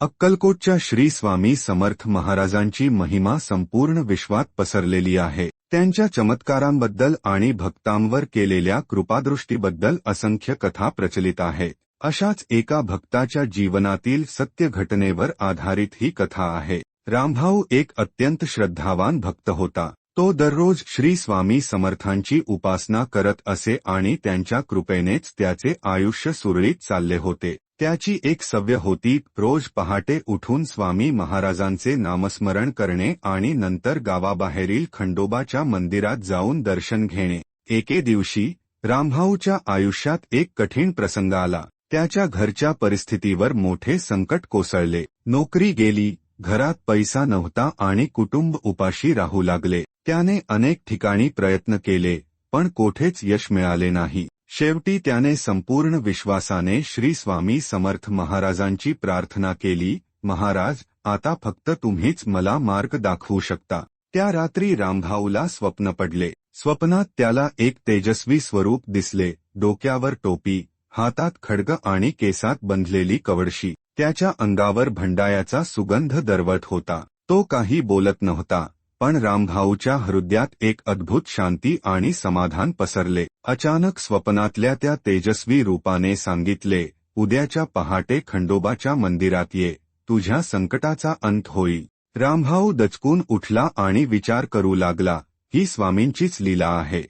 अक्कलकोटच्या श्री स्वामी समर्थ महाराजांची महिमा संपूर्ण विश्वात पसरलेली आहे. त्यांच्या चमत्कारांबद्दल आणि भक्तांवर केलेल्या कृपादृष्टीबद्दल असंख्य कथा प्रचलित आहेत अशाच एका भक्ताच्या जीवनातील सत्य घटनेवर आधारित ही कथा आहे. रामभाऊ एक अत्यंत श्रद्धावान भक्त होता. तो दररोज श्री स्वामी समर्थांची उपासना करत असे आणि त्यांच्या कृपेनेच त्याचे आयुष्य सुरळीत चालले होते. त्याची एक सव्य होती रोज पहाटे उठून स्वामी महाराजांचे नामस्मरण करणे आणि नंतर गावाबाहेरील खंडोबाच्या मंदिरात जाऊन दर्शन घेणे. एके दिवशी रामभाऊच्या आयुष्यात एक कठीण प्रसंग आला. त्याच्या घरच्या परिस्थितीवर मोठे संकट कोसळले. नोकरी गेली घरात पैसा नव्हता आणि कुटुंब उपाशी राहू लागले. त्याने अनेक ठिकाणी प्रयत्न केले पण कोठेच यश मिळाले नाही. शेवटी त्याने संपूर्ण विश्वासाने श्री स्वामी समर्थ महाराजांची प्रार्थना केली महाराज आता फक्त तुम्हीच मला मार्ग दाखवू शकता. त्या रात्री रामभाऊला स्वप्न पडले. स्वप्नात त्याला एक तेजस्वी स्वरूप दिसले डोक्यावर टोपी हातात खडग आणि केसात बंधलेली कवडशी. त्याच्या अंगावर भंडायाचा सुगंध दरवत होता. तो काही बोलत नव्हता. पण रामभाऊच्या हृदयात एक अद्भुत शांती आणि समाधान पसरले. अचानक स्वप्नातल्या त्या तेजस्वी रूपाने सांगितले उद्याच्या पहाटे खंडोबाच्या मंदिरात ये तुझ्या संकटाचा अंत होईल. रामभाऊ दचकून उठला आणि विचार करू लागला ही स्वामींचीच लीला आहे.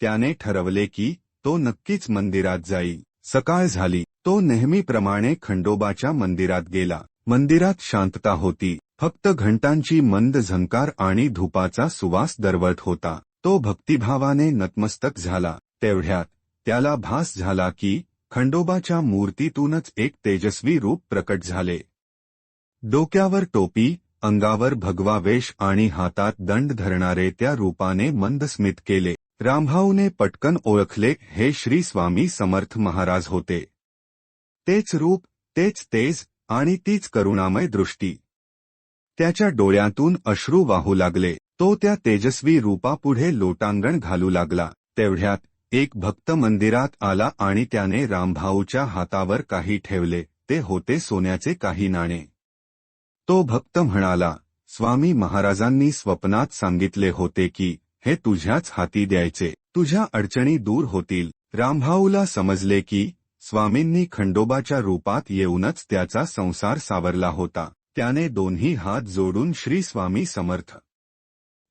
त्याने ठरवले की तो नक्कीच मंदिरात जाईल. सकाळ झाली तो नेहमीप्रमाणे खंडोबाच्या मंदिरात गेला. मंदिरात शांतता होती. फक्त घंटांची मंद झंकार आणि धुपाचा सुवास दरवळत होता. तो भक्तिभावाने नतमस्तक झाला. तेवढ्यात त्याला भास झाला की खंडोबाच्या मूर्तीतूनच एक तेजस्वी रूप प्रकट झाले. डोक्यावर टोपी अंगावर भगवा वेश आणि हातात दंड धरणारे त्या रूपाने मंद स्मित केले. रामभाऊने पटकन ओळखले हे श्री स्वामी समर्थ महाराज होते. तेच रूप तेच तेज आणि तीच करुणामय दृष्टी. त्याच्या डोळ्यातून अश्रू वाहू लागले. तो त्या तेजस्वी रूपापुढे लोटांगण घालू लागला. तेवढ्यात एक भक्त मंदिरात आला आणि त्याने रामभाऊच्या हातावर काही ठेवले. ते होते सोन्याचे काही नाणे. तो भक्त म्हणाला स्वामी महाराजांनी स्वप्नात सांगितले होते की हे तुझ्याच हाती द्यायचे. तुझ्या अडचणी दूर होतील. रामभाऊला समजले की स्वामींनी खंडोबाच्या रूपात येऊनच त्याचा संसार सावरला होता. त्याने दोन्ही हात जोडून श्री स्वामी समर्थ.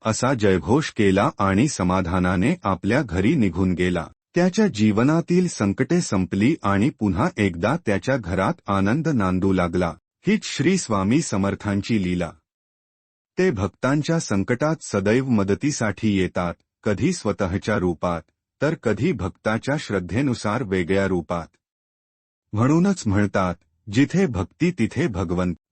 असा जयघोष केला आणि समाधानाने आपल्या घरी निघून गेला. त्याच्या जीवनातील संकटे संपली आणि पुन्हा एकदा त्याच्या घरात आनंद नांदू लागला. हीच श्री स्वामी समर्थांची लीला. ते भक्तांच्या संकटात सदैव मदतीसाठी येतात कधी स्वतःच्या रूपात तर कधी भक्ताच्या श्रद्धेनुसार वेगळ्या रूपात. म्हणूनच म्हणतात जिथे भक्ती तिथे भगवंत.